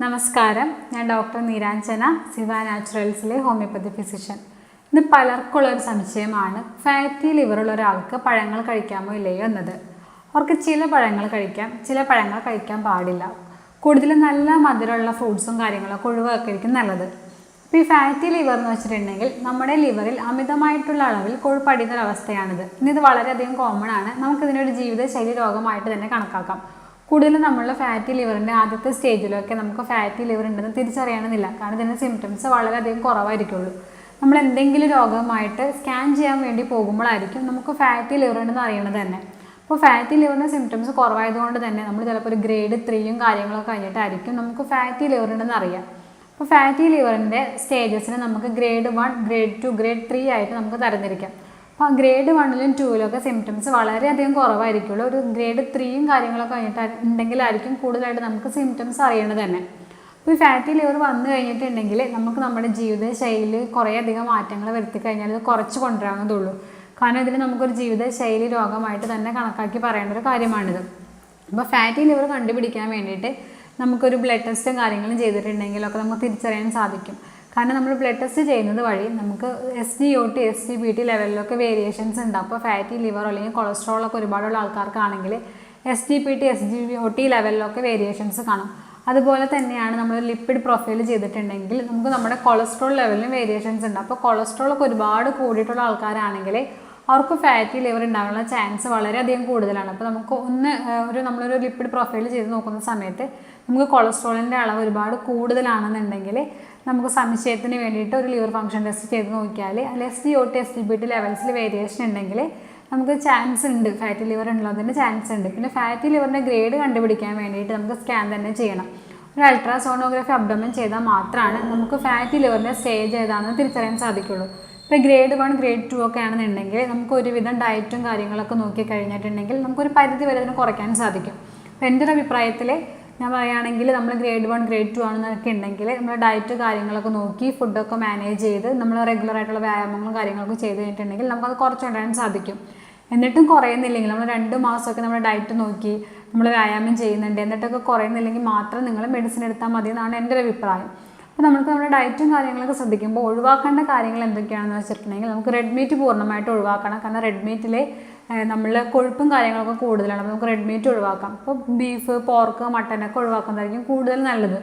നമസ്കാരം. ഞാൻ ഡോക്ടർ നീരാഞ്ജന സിവ നാച്ചുറൽസിലെ ഹോമിയോപ്പതി ഫിസിഷ്യൻ. ഇന്ന് പലർക്കുള്ളൊരു സംശയമാണ് ഫാറ്റി ലിവറുള്ള ഒരാൾക്ക് പഴങ്ങൾ കഴിക്കാമോ ഇല്ലയോ എന്നത്. അവർക്ക് ചില പഴങ്ങൾ കഴിക്കാം ചില പഴങ്ങൾ കഴിക്കാൻ പാടില്ല. കൂടുതലും നല്ല മധുരമുള്ള ഫ്രൂട്ട്സും കാര്യങ്ങളൊക്കെ ഒഴിവാക്കിയിരിക്കും നല്ലത്. ഇപ്പോൾ ഈ ഫാറ്റി ലിവർ എന്ന് വെച്ചിട്ടുണ്ടെങ്കിൽ നമ്മുടെ ലിവറിൽ അമിതമായിട്ടുള്ള അളവിൽ കൊഴുപ്പ് അടിയുന്ന അവസ്ഥയാണിത് ഇന്ന് ഇത് വളരെയധികം കോമൺ ആണ്. നമുക്കിതിനൊരു ജീവിതശൈലി രോഗമായിട്ട് തന്നെ കണക്കാക്കാം. കൂടുതലും നമ്മളുടെ ഫാറ്റി ലിവറിന്റെ ആദ്യത്തെ സ്റ്റേജിലൊക്കെ നമുക്ക് ഫാറ്റി ലിവർ ഉണ്ടെന്ന് തിരിച്ചറിയണമെന്നില്ല. കാരണം ഇതിന്റെ സിംറ്റംസ് വളരെയധികം കുറവായിരിക്കുള്ളൂ. നമ്മൾ എന്തെങ്കിലും രോഗമായിട്ട് സ്കാൻ ചെയ്യാൻ വേണ്ടി പോകുമ്പോഴായിരിക്കും നമുക്ക് ഫാറ്റി ലിവർ ഉണ്ടെന്ന് അറിയണത് തന്നെ. അപ്പോൾ ഫാറ്റി ലിവറിന്റെ സിംറ്റംസ് കുറവായതുകൊണ്ട് തന്നെ നമ്മൾ ചിലപ്പോൾ ഒരു ഗ്രേഡ് ത്രീയും കാര്യങ്ങളൊക്കെ കഴിഞ്ഞിട്ടായിരിക്കും നമുക്ക് ഫാറ്റി ലിവർ ഉണ്ടെന്ന് അറിയാം. അപ്പോൾ ഫാറ്റി ലിവറിന്റെ സ്റ്റേജസിന് നമുക്ക് grade one grade two grade three ആയിട്ട് നമുക്ക് തരംതിരിക്കാം. അപ്പോൾ ഗ്രേഡ് വണ്ണിലും ടൂവിലൊക്കെ സിംറ്റംസ് വളരെയധികം കുറവായിരിക്കുള്ളൂ. ഒരു ഗ്രേഡ് ത്രീയും കാര്യങ്ങളൊക്കെ കഴിഞ്ഞിട്ട് ഉണ്ടെങ്കിലായിരിക്കും കൂടുതലായിട്ട് നമുക്ക് സിംറ്റംസ് അറിയേണ്ടത് തന്നെ. അപ്പോൾ ഈ ഫാറ്റി ലിവർ വന്നു കഴിഞ്ഞിട്ടുണ്ടെങ്കിൽ നമുക്ക് നമ്മുടെ ജീവിത ശൈലിയിൽ കുറേയധികം മാറ്റങ്ങൾ വരുത്തി കഴിഞ്ഞാൽ ഇത് കുറച്ച് കൊണ്ടുവരാവുന്നതുള്ളൂ കാരണം ഇതിന് നമുക്കൊരു ജീവിത ശൈലി രോഗമായിട്ട് തന്നെ കണക്കാക്കി പറയേണ്ട ഒരു കാര്യമാണിത്. അപ്പോൾ ഫാറ്റി ലിവർ കണ്ടുപിടിക്കാൻ വേണ്ടിയിട്ട് നമുക്കൊരു ബ്ലഡ് ടെസ്റ്റും കാര്യങ്ങളും ചെയ്തിട്ടുണ്ടെങ്കിലൊക്കെ നമുക്ക് തിരിച്ചറിയാൻ സാധിക്കും. കാരണം നമ്മൾ ബ്ലഡ് ടെസ്റ്റ് ചെയ്യുന്നത് വഴി നമുക്ക് S G O T S G B T ലെവലിലൊക്കെ variations ഉണ്ട്. അപ്പോൾ ഫാറ്റി ലിവർ അല്ലെങ്കിൽ കൊളസ്ട്രോളൊക്കെ ഒരുപാടുള്ള ആൾക്കാർക്കാണെങ്കിൽ S G P T S D O T ലെവലിലൊക്കെ variations കാണും. അതുപോലെ തന്നെയാണ് നമ്മൾ ലിപ്പിഡ് പ്രൊഫൈൽ ചെയ്തിട്ടുണ്ടെങ്കിൽ നമുക്ക് നമ്മുടെ കൊളസ്ട്രോൾ ലെവലിലും വേരിയേഷൻസ് ഉണ്ട്. അപ്പോൾ കൊളസ്ട്രോൾ ഒക്കെ ഒരുപാട് കൂടിയിട്ടുള്ള ആൾക്കാരാണെങ്കിൽ അവർക്ക് ഫാറ്റി ലിവർ ഉണ്ടാകാനുള്ള ചാൻസ് വളരെയധികം കൂടുതലാണ്. അപ്പോൾ നമുക്ക് ഒന്ന് ഒരു നമ്മളൊരു ലിപ്പിഡ് പ്രൊഫൈൽ ചെയ്ത് നോക്കുന്ന സമയത്ത് നമുക്ക് കൊളസ്ട്രോളിന്റെ അളവ് ഒരുപാട് കൂടുതലാണെന്നുണ്ടെങ്കിൽ നമുക്ക് സംശയത്തിന് വേണ്ടിയിട്ട് ഒരു ലിവർ ഫംഗ്ഷൻ ടെസ്റ്റ് ചെയ്ത് നോക്കിയാൽ അതിൽ S G O T S G B T ലെവൽസിൽ variation ഉണ്ടെങ്കിൽ നമുക്ക് ചാൻസ് ഉണ്ട്. ഫാറ്റി ലിവർ ഉള്ളതിന് ചാൻസ് ഉണ്ട്. പിന്നെ ഫാറ്റി ലിവറിന്റെ ഗ്രേഡ് കണ്ടുപിടിക്കാൻ വേണ്ടിയിട്ട് നമുക്ക് സ്കാൻ തന്നെ ചെയ്യണം. ഒരു അൾട്രാസോണോഗ്രാഫി അബ്ഡമൻ ചെയ്താൽ മാത്രമാണ് നമുക്ക് ഫാറ്റി ലിവറിന്റെ സ്റ്റേജ് ഏതാണെന്ന് തിരിച്ചറിയാൻ സാധിക്കുള്ളൂ. ഇപ്പോൾ ഗ്രേഡ് വൺ ഗ്രേഡ് ടു ഒക്കെ ആണെന്നുണ്ടെങ്കിൽ നമുക്ക് ഒരുവിധം ഡയറ്റും കാര്യങ്ങളൊക്കെ നോക്കി കഴിഞ്ഞിട്ടുണ്ടെങ്കിൽ നമുക്കൊരു പരിധി വരെ അതിനെ കുറയ്ക്കാൻ സാധിക്കും. അപ്പോൾ എന്റെ ഒരു അഭിപ്രായത്തിൽ ഞാൻ പറയുകയാണെങ്കിൽ നമ്മൾ ഗ്രേഡ് വൺ ഗ്രേഡ് ടു ആണെന്നൊക്കെ ഉണ്ടെങ്കിൽ നമ്മൾ ഡയറ്റ് കാര്യങ്ങളൊക്കെ നോക്കി ഫുഡൊക്കെ മാനേജ് ചെയ്ത് നമ്മൾ റെഗുലർ ആയിട്ടുള്ള വ്യായാമങ്ങളും കാര്യങ്ങളൊക്കെ ചെയ്ത് കഴിഞ്ഞിട്ടുണ്ടെങ്കിൽ നമുക്കത് കുറച്ചുകൊണ്ടുവരാൻ സാധിക്കും. എന്നിട്ടും കുറയുന്നില്ലെങ്കിൽ നമ്മൾ രണ്ട് മാസമൊക്കെ നമ്മൾ ഡയറ്റ് നോക്കി നമ്മൾ വ്യായാമം ചെയ്യുന്നുണ്ട് എന്നിട്ടൊക്കെ കുറയുന്നില്ലെങ്കിൽ മാത്രം നിങ്ങൾ മെഡിസിൻ എടുത്താൽ മതി എന്നാണ് എന്റെ ഒരു അഭിപ്രായം. അപ്പോൾ നമുക്ക് നമ്മുടെ ഡയറ്റും കാര്യങ്ങളൊക്കെ ശ്രദ്ധിക്കുമ്പോൾ ഒഴിവാക്കേണ്ട കാര്യങ്ങൾ എന്തൊക്കെയാണെന്ന് വെച്ചിട്ടുണ്ടെങ്കിൽ നമുക്ക് റെഡ് മീറ്റ് പൂർണമായിട്ട് ഒഴിവാക്കണം. കാരണം റെഡ് മീറ്റിൽ നമ്മൾ കൊഴുപ്പും കാര്യങ്ങളൊക്കെ കൂടുതലാണ്. അപ്പോൾ നമുക്ക് റെഡ് മീറ്റ് ഒഴിവാക്കാം. അപ്പോൾ ബീഫ് പോർക്ക് മട്ടനൊക്കെ ഒഴിവാക്കുന്നതായിരിക്കും കൂടുതൽ നല്ലത്.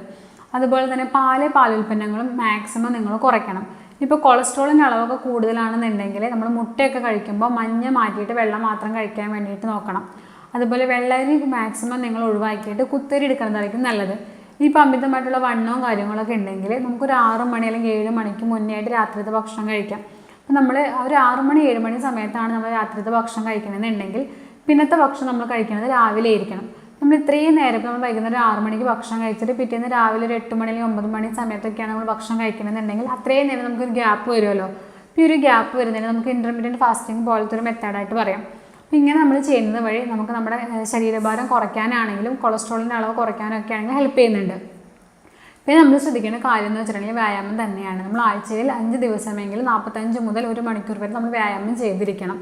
അതുപോലെ തന്നെ പാൽ പാലുൽപ്പന്നങ്ങളും മാക്സിമം നിങ്ങൾ കുറയ്ക്കണം. ഇപ്പോൾ കൊളസ്ട്രോളിന്റെ അളവൊക്കെ കൂടുതലാണെന്നുണ്ടെങ്കിൽ നമ്മൾ മുട്ടയൊക്കെ കഴിക്കുമ്പോൾ മഞ്ഞ മാറ്റിയിട്ട് വെള്ളം മാത്രം കഴിക്കാൻ വേണ്ടിയിട്ട് നോക്കണം. അതുപോലെ വെള്ളരി മാക്സിമം നിങ്ങൾ ഒഴിവാക്കിയിട്ട് കുത്തരി എടുക്കുന്നതായിരിക്കും നല്ലത്. ഇനിയിപ്പോൾ അമിതമായിട്ടുള്ള വണ്ണവും കാര്യങ്ങളൊക്കെ ഉണ്ടെങ്കിൽ നമുക്കൊരു ആറ് മണി അല്ലെങ്കിൽ ഏഴ് മണിക്ക് മുന്നേ ആയിട്ട് രാത്രിത്തെ ഭക്ഷണം കഴിക്കാം. അപ്പോൾ നമ്മൾ ഒരു ആറ് മണി ഏഴ് മണി സമയത്താണ് നമ്മൾ രാത്രിത്തെ ഭക്ഷണം കഴിക്കണമെന്നുണ്ടെങ്കിൽ പിന്നത്തെ ഭക്ഷണം നമ്മൾ കഴിക്കുന്നത് രാവിലെ ആയിരിക്കണം. നമ്മൾ ഇത്രയും നേരം നമ്മൾ വൈകുന്നേരം ആറ് മണിക്ക് ഭക്ഷണം കഴിച്ചിട്ട് പിറ്റേന്ന് രാവിലെ ഒരു എട്ട് മണി അല്ലെങ്കിൽ ഒമ്പത് മണി സമയത്തൊക്കെയാണ് നമ്മൾ ഭക്ഷണം കഴിക്കണമെന്നുണ്ടെങ്കിൽ അത്രയും നേരം നമുക്കൊരു ഗ്യാപ്പ് വരുമല്ലോ. അപ്പോൾ ഈ ഒരു ഗ്യാപ്പ് വരുന്നതിന് നമുക്ക് ഇന്റർമീഡിയറ്റ് ഫാസ്റ്റിംഗ് പോലത്തെ ഒരു മെത്തേഡായിട്ട് പറയാം. അപ്പോൾ ഇങ്ങനെ നമ്മൾ ചെയ്യുന്നത് വഴി നമുക്ക് നമ്മുടെ ശരീരഭാരം കുറയ്ക്കാനാണെങ്കിലും കൊളസ്ട്രോളിന്റെ അളവ് കുറയ്ക്കാനൊക്കെ ആണെങ്കിലും ഹെൽപ്പ് ചെയ്യുന്നുണ്ട്. പിന്നെ നമ്മൾ ശ്രദ്ധിക്കേണ്ട കാര്യം എന്ന് വെച്ചിട്ടുണ്ടെങ്കിൽ വ്യായാമം തന്നെയാണ്. നമ്മൾ ആഴ്ചയിൽ അഞ്ച് ദിവസമെങ്കിലും നാൽപ്പത്തഞ്ച് മുതൽ ഒരു മണിക്കൂർ വരെ നമ്മൾ വ്യായാമം ചെയ്തിരിക്കണം.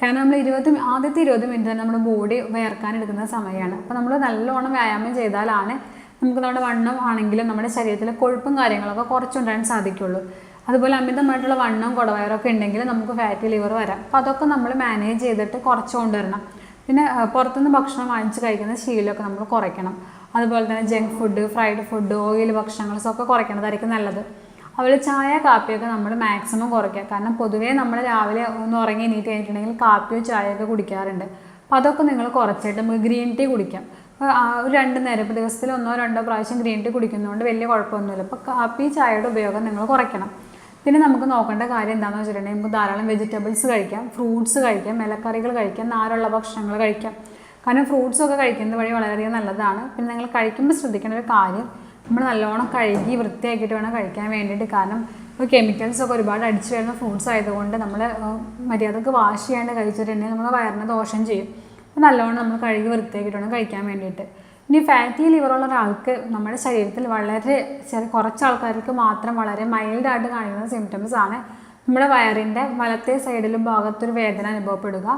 കാരണം നമ്മൾ ഇരുപത് ആദ്യത്തെ ഇരുപത് മിനിറ്റ് തന്നെ നമ്മുടെ ബോഡി വേർക്കാൻ എടുക്കുന്ന സമയമാണ്. അപ്പോൾ നമ്മൾ നല്ലോണം വ്യായാമം ചെയ്താലാണ് നമുക്ക് നമ്മുടെ വണ്ണം ആണെങ്കിലും നമ്മുടെ ശരീരത്തിലെ കൊഴുപ്പും കാര്യങ്ങളൊക്കെ കുറച്ചുണ്ടാകാൻ സാധിക്കുള്ളൂ. അതുപോലെ അമിതമായിട്ടുള്ള വണ്ണവും കുടവയറൊക്കെ ഉണ്ടെങ്കിൽ നമുക്ക് ഫാറ്റി ലിവർ വരാം. അപ്പോൾ അതൊക്കെ നമ്മൾ മാനേജ് ചെയ്തിട്ട് കുറച്ച് കൊണ്ടുവരണം പിന്നെ പുറത്തുനിന്ന് ഭക്ഷണം വാങ്ങിച്ച് കഴിക്കുന്ന ശീലമൊക്കെ നമ്മൾ കുറയ്ക്കണം. അതുപോലെ തന്നെ junk food fried food oil ഭക്ഷണങ്ങൾ ഒക്കെ കുറയ്ക്കണതായിരിക്കും നല്ലത്. അതുപോലെ ചായ കാപ്പിയൊക്കെ നമ്മൾ മാക്സിമം കുറയ്ക്കുക. കാരണം പൊതുവേ നമ്മൾ രാവിലെ ഒന്ന് ഉറങ്ങി എണീറ്റ് കഴിഞ്ഞിട്ടുണ്ടെങ്കിൽ കാപ്പിയോ ചായയൊക്കെ കുടിക്കാറുണ്ട്. അപ്പോൾ അതൊക്കെ നിങ്ങൾ കുറച്ചിട്ട് നമുക്ക് ഗ്രീൻ ടീ കുടിക്കാം. ഒരു രണ്ട് നേരം ഇപ്പോൾ ദിവസത്തിൽ ഒന്നോ രണ്ടോ പ്രാവശ്യം ഗ്രീൻ ടീ കുടിക്കുന്നതുകൊണ്ട് വലിയ കുഴപ്പമൊന്നുമില്ല. അപ്പോൾ കാപ്പി ചായയുടെ ഉപയോഗം നിങ്ങൾ കുറയ്ക്കണം. പിന്നെ നമുക്ക് നോക്കേണ്ട കാര്യം എന്താണെന്ന് വെച്ചിട്ടുണ്ടെങ്കിൽ നമുക്ക് ധാരാളം വെജിറ്റബിൾസ് കഴിക്കാം ഫ്രൂട്ട്സ് കഴിക്കാം ഇലക്കറികൾ കഴിക്കാം നാരുള്ള ഭക്ഷണങ്ങൾ കഴിക്കാം. കാരണം ഫ്രൂട്ട്സ് ഒക്കെ കഴിക്കുന്നത് വഴി വളരെയധികം നല്ലതാണ്. പിന്നെ നിങ്ങൾ കഴിക്കുമ്പോൾ ശ്രദ്ധിക്കേണ്ട ഒരു കാര്യം നമ്മൾ നല്ലോണം കഴുകി വൃത്തിയാക്കിയിട്ട് വേണം കഴിക്കാൻ വേണ്ടിയിട്ട്. കാരണം ഇപ്പോൾ കെമിക്കൽസ് ഒക്കെ ഒരുപാട് അടിച്ചു വരുന്ന ഫ്രൂട്ട്സ് ആയതുകൊണ്ട് നമ്മൾ മര്യാദയ്ക്ക് വാഷ് ചെയ്യാണ്ട് കഴിച്ചിട്ടുണ്ടെങ്കിൽ നമ്മൾ വയറിന് ദോഷം ചെയ്യും. അപ്പോൾ നല്ലോണം നമ്മൾ കഴുകി വൃത്തിയാക്കിയിട്ട് വേണം കഴിക്കാൻ വേണ്ടിയിട്ട്. ഇനി ഫാറ്റി ലിവറുള്ള ഒരാൾക്ക് നമ്മുടെ ശരീരത്തിൽ വളരെ ചെറിയ കുറച്ച് ആൾക്കാർക്ക് മാത്രം വളരെ മൈൽഡായിട്ട് കാണിക്കുന്ന സിംറ്റംസ് ആണ്. നമ്മുടെ വയറിന്റെ വലത്തെ സൈഡിലും ഭാഗത്തൊരു വേദന അനുഭവപ്പെടുക.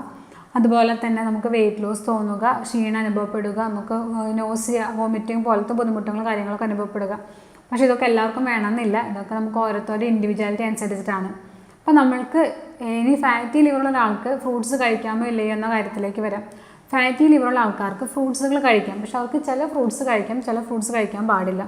അതുപോലെ തന്നെ നമുക്ക് വെയിറ്റ് ലോസ് തോന്നുക ക്ഷീണം അനുഭവപ്പെടുക നമുക്ക് നോസിയ വോമിറ്റിംഗ് പോലത്തെ ബുദ്ധിമുട്ടുകളും കാര്യങ്ങളൊക്കെ അനുഭവപ്പെടുക. പക്ഷെ ഇതൊക്കെ എല്ലാവർക്കും വേണമെന്നില്ല. ഇതൊക്കെ നമുക്ക് ഓരോരുത്തരുടെ ഇൻഡിവിജ്വാലിറ്റി അനുസരിച്ചിട്ടാണ്. അപ്പോൾ നമ്മൾക്ക് ഇനി ഫാറ്റി ലിവറുള്ള ഒരാൾക്ക് ഫ്രൂട്ട്സ് കഴിക്കാമോ ഇല്ലയോ എന്ന കാര്യത്തിലേക്ക് വരാം. ഫാറ്റി ലിവറുള്ള ആൾക്കാർക്ക് ഫ്രൂട്ട്സുകൾ കഴിക്കാം. പക്ഷെ അവർക്ക് ചില ഫ്രൂട്ട്സ് കഴിക്കാം ചില ഫ്രൂട്ട്സ് കഴിക്കാൻ പാടില്ല.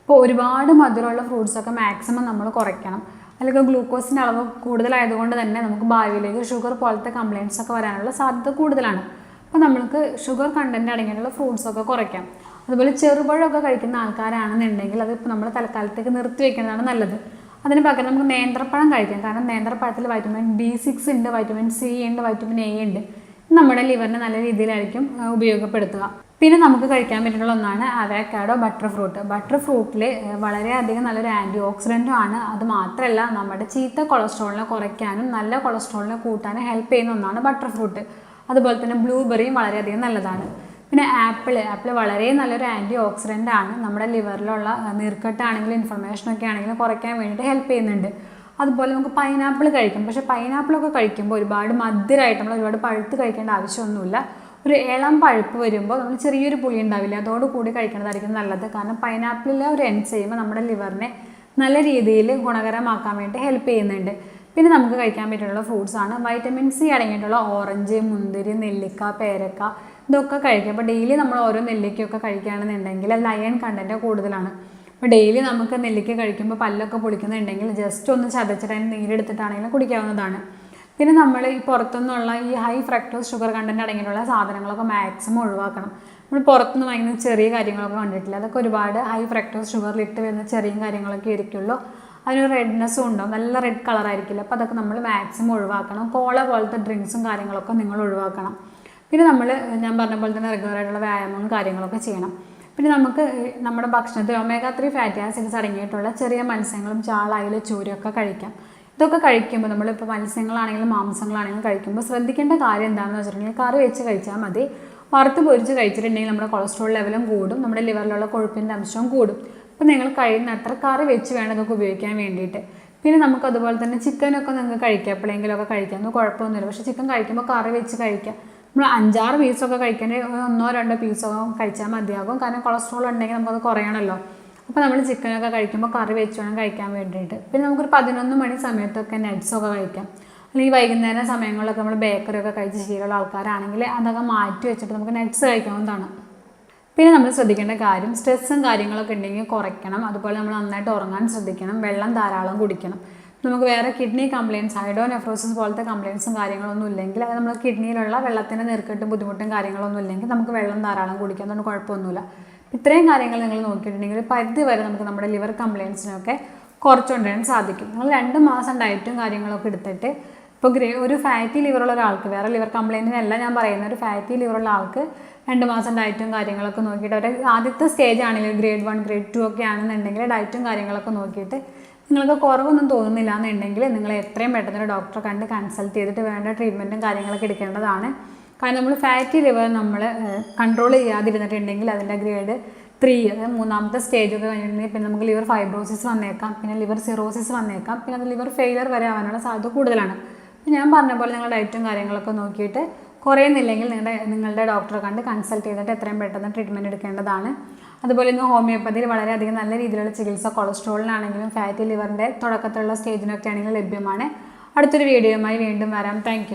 അപ്പോൾ ഒരുപാട് മധുരമുള്ള ഫ്രൂട്ട്സൊക്കെ മാക്സിമം നമ്മൾ കുറയ്ക്കണം. അല്ലെങ്കിൽ ഗ്ലൂക്കോസിന്റെ അളവ് കൂടുതലായതുകൊണ്ട് തന്നെ നമുക്ക് ഭാവിയിലേക്ക് ഷുഗർ പോലത്തെ കംപ്ലയിൻസ് ഒക്കെ വരാനുള്ള സാധ്യത കൂടുതലാണ്. അപ്പോൾ നമ്മൾക്ക് ഷുഗർ കണ്ടന്റ് അടങ്ങിയിട്ടുള്ള ഫ്രൂട്ട്സൊക്കെ കുറയ്ക്കാം. അതുപോലെ ചെറുപഴമൊക്കെ കഴിക്കുന്ന ആൾക്കാരാണെന്നുണ്ടെങ്കിൽ അത് ഇപ്പോൾ നമ്മൾ തൽക്കാലത്തേക്ക് നിർത്തി വെക്കുന്നതാണ് നല്ലത്. അതിന് പകരം നമുക്ക് നേന്ത്രപ്പഴം കഴിക്കാം. കാരണം നേന്ത്രപ്പഴത്തിൽ വൈറ്റമിൻ ബി സിക്സ് ഉണ്ട് വൈറ്റമിൻ സി ഉണ്ട് വൈറ്റമിൻ എ ഉണ്ട്. നമ്മുടെ ലിവറിന് നല്ല രീതിയിലായിരിക്കും ഉപയോഗപ്പെടുത്തുക. പിന്നെ നമുക്ക് കഴിക്കാൻ പറ്റുന്ന ഒന്നാണ് അവക്കാഡോ ബട്ടർ ഫ്രൂട്ട് ബട്ടർ ഫ്രൂട്ടിൽ വളരെയധികം നല്ലൊരു ആന്റി ഓക്സിഡന്റും ആണ്. അത് മാത്രമല്ല നമ്മുടെ ചീത്ത കൊളസ്ട്രോളിനെ കുറയ്ക്കാനും നല്ല കൊളസ്ട്രോളിനെ കൂട്ടാനും ഹെൽപ്പ് ചെയ്യുന്ന ഒന്നാണ് ബട്ടർ ഫ്രൂട്ട് അതുപോലെ തന്നെ ബ്ലൂബെറിയും വളരെയധികം നല്ലതാണ്. പിന്നെ ആപ്പിൾ ആപ്പിൾ വളരെ നല്ലൊരു ആന്റി ഓക്സിഡന്റ് ആണ്. നമ്മുടെ ലിവറിലുള്ള നീർക്കെട്ടാണെങ്കിലും ഇൻഫർമേഷനൊക്കെ ആണെങ്കിലും കുറയ്ക്കാൻ വേണ്ടിയിട്ട് ഹെൽപ്പ് ചെയ്യുന്നുണ്ട്. അതുപോലെ നമുക്ക് പൈനാപ്പിൾ കഴിക്കാം. പക്ഷേ പൈനാപ്പിളൊക്കെ കഴിക്കുമ്പോൾ ഒരുപാട് മധുരമായിട്ട് നമ്മൾ ഒരുപാട് പഴുത്ത് കഴിക്കേണ്ട ആവശ്യമൊന്നുമില്ല. ഒരു ഇളം പഴുപ്പ് വരുമ്പോൾ നമ്മൾ ചെറിയൊരു പുളി ഉണ്ടാവില്ല അതോട് കൂടി കഴിക്കുന്നതായിരിക്കും നല്ലത്. കാരണം പൈനാപ്പിളിലെ ഒരു ചെയ്യുമ്പോൾ നമ്മുടെ ലിവറിനെ നല്ല രീതിയിൽ ഗുണകരമാക്കാൻ വേണ്ടി ഹെൽപ്പ് ചെയ്യുന്നുണ്ട്. പിന്നെ നമുക്ക് കഴിക്കാൻ പറ്റിയിട്ടുള്ള ഫ്രൂട്ട്സ് ആണ്. വൈറ്റമിൻ സി അടങ്ങിയിട്ടുള്ള ഓറഞ്ച് മുന്തിരി നെല്ലിക്ക പേരക്ക ഇതൊക്കെ കഴിക്കുക. അപ്പോൾ ഡെയിലി നമ്മൾ ഓരോ നെല്ലിക്കയൊക്കെ കഴിക്കുകയാണെന്നുണ്ടെങ്കിൽ അതിൽ അയൺ കണ്ടന്റ് കൂടുതലാണ്. അപ്പോൾ ഡെയിലി നമുക്ക് നെല്ലിക്ക കഴിക്കുമ്പോൾ പല്ലൊക്കെ പൊളിക്കുന്നുണ്ടെങ്കിൽ ജസ്റ്റ് ഒന്ന് ചതച്ചിട്ട് അതിന് നീരെടുത്തിട്ടാണെങ്കിലും കുടിക്കാവുന്നതാണ്. പിന്നെ നമ്മൾ ഈ പുറത്തുനിന്നുള്ള ഈ ഹൈ ഫ്രക്ടോസ് ഷുഗർ കണ്ടന്റ് അടങ്ങിയിട്ടുള്ള സാധനങ്ങളൊക്കെ മാക്സിമം ഒഴിവാക്കണം. നമ്മൾ പുറത്തുനിന്ന് വാങ്ങുന്ന ചെറിയ കാര്യങ്ങളൊക്കെ കണ്ടിട്ടില്ല. അതൊക്കെ ഒരുപാട് ഹൈ ഫ്രക്ടോസ് ഷുഗറിൽ ഇട്ട് വരുന്ന ചെറിയ കാര്യങ്ങളൊക്കെ ആയിരിക്കുള്ളൂ അതിന് റെഡ്നെസ്സും ഉണ്ടാവും. നല്ല റെഡ് കളർ ആയിരിക്കില്ല. അപ്പോൾ അതൊക്കെ നമ്മൾ മാക്സിമം ഒഴിവാക്കണം. കോള പോലത്തെ ഡ്രിങ്ക്സും കാര്യങ്ങളൊക്കെ നിങ്ങൾ ഒഴിവാക്കണം. പിന്നെ നമ്മൾ ഞാൻ പറഞ്ഞ പോലെ തന്നെ റെഗുലർ ആയിട്ടുള്ള വ്യായാമവും കാര്യങ്ങളൊക്കെ ചെയ്യണം. പിന്നെ നമുക്ക് നമ്മുടെ ഭക്ഷണത്തിൽ ഒമേഗ ത്രീ ഫാറ്റി ആസിഡ്സ് അടങ്ങിയിട്ടുള്ള ചെറിയ മത്സ്യങ്ങളും ചാള അയില ചൂരയൊക്കെ കഴിക്കാം. ഇതൊക്കെ കഴിക്കുമ്പോൾ നമ്മളിപ്പോൾ മത്സ്യങ്ങളാണെങ്കിലും മാംസങ്ങളാണെങ്കിലും കഴിക്കുമ്പോൾ ശ്രദ്ധിക്കേണ്ട കാര്യം എന്താണെന്ന് വെച്ചിട്ടുണ്ടെങ്കിൽ കറി വെച്ച് കഴിച്ചാൽ മതി. വറുത്ത് പൊരിച്ച് കഴിച്ചിട്ടുണ്ടെങ്കിൽ നമ്മുടെ കൊളസ്ട്രോൾ ലെവലും കൂടും നമ്മുടെ ലിവറിലുള്ള കൊഴുപ്പിന്റെ അംശവും കൂടും. അപ്പോൾ നിങ്ങൾ കഴിയുന്നത്ര കറി വെച്ച് വേണം ഇതൊക്കെ ഉപയോഗിക്കാൻ വേണ്ടിയിട്ട്. പിന്നെ നമുക്ക് അതുപോലെ തന്നെ ചിക്കനൊക്കെ നിങ്ങൾക്ക് കഴിക്കാം. എപ്പോഴെങ്കിലുമൊക്കെ കഴിക്കാം. ഒന്നും കുഴപ്പമൊന്നുമില്ല. പക്ഷേ ചിക്കൻ കഴിക്കുമ്പോൾ കറി വെച്ച് കഴിക്കാം. നമ്മൾ അഞ്ചാറ് പീസൊക്കെ കഴിക്കേണ്ട ഒന്നോ രണ്ടോ പീസൊക്കെ കഴിച്ചാൽ മതിയാകും. കാരണം കൊളസ്ട്രോൾ ഉണ്ടെങ്കിൽ നമുക്കത് കുറയണമല്ലോ അപ്പോൾ നമ്മൾ ചിക്കനൊക്കെ കഴിക്കുമ്പോൾ കറി വെച്ച് വേണം കഴിക്കാൻ വേണ്ടിയിട്ട്. പിന്നെ നമുക്കൊരു പതിനൊന്ന് മണി സമയത്തൊക്കെ നട്ട്സൊക്കെ കഴിക്കാം. അല്ലെങ്കിൽ വൈകുന്നേരം സമയങ്ങളിലൊക്കെ നമ്മൾ ബേക്കറി ഒക്കെ കഴിച്ച് ശീലമുള്ള ആൾക്കാരാണെങ്കിൽ അതൊക്കെ മാറ്റി വെച്ചിട്ട് നമുക്ക് നട്ട്സ് കഴിക്കാവുന്നതാണ്. പിന്നെ നമ്മൾ ശ്രദ്ധിക്കേണ്ട കാര്യം സ്ട്രെസ്സും കാര്യങ്ങളൊക്കെ ഉണ്ടെങ്കിൽ കുറയ്ക്കണം. അതുപോലെ നമ്മൾ നന്നായിട്ട് ഉറങ്ങാൻ ശ്രദ്ധിക്കണം. വെള്ളം ധാരാളം കുടിക്കണം. നമുക്ക് വേറെ കിഡ്നി കംപ്ലയിൻസ് ഹൈഡോ നെഫ്രോസിസ് പോലത്തെ കംപ്ലയിൻസും കാര്യങ്ങളൊന്നും ഇല്ലെങ്കിൽ അത് നമ്മൾ കിഡ്നിയിലുള്ള വെള്ളത്തിന്റെ നീർക്കെട്ടും ബുദ്ധിമുട്ടും കാര്യങ്ങളൊന്നും ഇല്ലെങ്കിൽ നമുക്ക് വെള്ളം ധാരാളം കുടിക്കാൻ അതുകൊണ്ട് കുഴപ്പമൊന്നുമില്ല. ഇത്രയും കാര്യങ്ങൾ നിങ്ങൾ നോക്കിയിട്ടുണ്ടെങ്കിൽ പരിധി വരെ നമുക്ക് നമ്മുടെ ലിവർ കംപ്ലയിൻസിനൊക്കെ കുറച്ചുകൊണ്ടുവരാൻ സാധിക്കും. നിങ്ങൾ രണ്ട് മാസം ഡയറ്റും കാര്യങ്ങളൊക്കെ എടുത്തിട്ട് ഇപ്പോൾ ഗ്രേ ഒരു ഫാറ്റി ലിവറുള്ള ഒരാൾക്ക് വേറെ ലിവർ കംപ്ലയിന്റിനല്ല ഞാൻ പറയുന്നത് ഒരു ഫാറ്റി ലിവറുള്ള ആൾക്ക് രണ്ട് മാസം ഡയറ്റും കാര്യങ്ങളൊക്കെ നോക്കിയിട്ട് അവരെ ആദ്യത്തെ സ്റ്റേജ് ആണെങ്കിൽ ഗ്രേഡ് വൺ ഗ്രേഡ് ടു ഒക്കെ ആണെന്നുണ്ടെങ്കിൽ ഡയറ്റും കാര്യങ്ങളൊക്കെ നോക്കിയിട്ട് നിങ്ങൾക്ക് കുറവൊന്നും തോന്നുന്നില്ല എന്നുണ്ടെങ്കിൽ നിങ്ങൾ എത്രയും പെട്ടെന്ന് ഒരു ഡോക്ടറെ കണ്ട് കൺസൾട്ട് ചെയ്തിട്ട് വേണ്ട ട്രീറ്റ്മെന്റും കാര്യങ്ങളൊക്കെ എടുക്കേണ്ടതാണ്. കാരണം നമ്മൾ ഫാറ്റി ലിവർ നമ്മൾ കൺട്രോൾ ചെയ്യാതിരുന്നിട്ടുണ്ടെങ്കിൽ അതിന്റെ ഗ്രേഡ് ത്രീ അതായത് മൂന്നാമത്തെ സ്റ്റേജ് ഒക്കെ കഴിഞ്ഞിട്ടുണ്ടെങ്കിൽ പിന്നെ നമുക്ക് ലിവർ ഫൈബ്രോസിസ് വന്നേക്കാം. പിന്നെ ലിവർ സിറോസിസ് വന്നേക്കാം. പിന്നെ അത് ലിവർ ഫെയിലർ വരെ ആവാനുള്ള സാധ്യത കൂടുതലാണ്. ഞാൻ പറഞ്ഞ പോലെ നിങ്ങളുടെ ഡയറ്റും കാര്യങ്ങളൊക്കെ നോക്കിയിട്ട് കുറയുന്നില്ലെങ്കിൽ നിങ്ങളുടെ നിങ്ങളുടെ ഡോക്ടറെ കണ്ട് കൺസൾട്ട് ചെയ്തിട്ട് എത്രയും പെട്ടെന്ന് ട്രീറ്റ്മെന്റ് എടുക്കേണ്ടതാണ്. അതുപോലെ ഇന്ന് ഹോമിയോപ്പതിയിൽ വളരെയധികം നല്ല രീതിയിലുള്ള ചികിത്സ കൊളസ്ട്രോളിനാണെങ്കിലും ഫാറ്റി ലിവറിന്റെ തുടക്കത്തിലുള്ള സ്റ്റേജിനൊക്കെ ആണെങ്കിലും ലഭ്യമാണ്. അടുത്തൊരു വീഡിയോയുമായി വീണ്ടും വരാം. താങ്ക്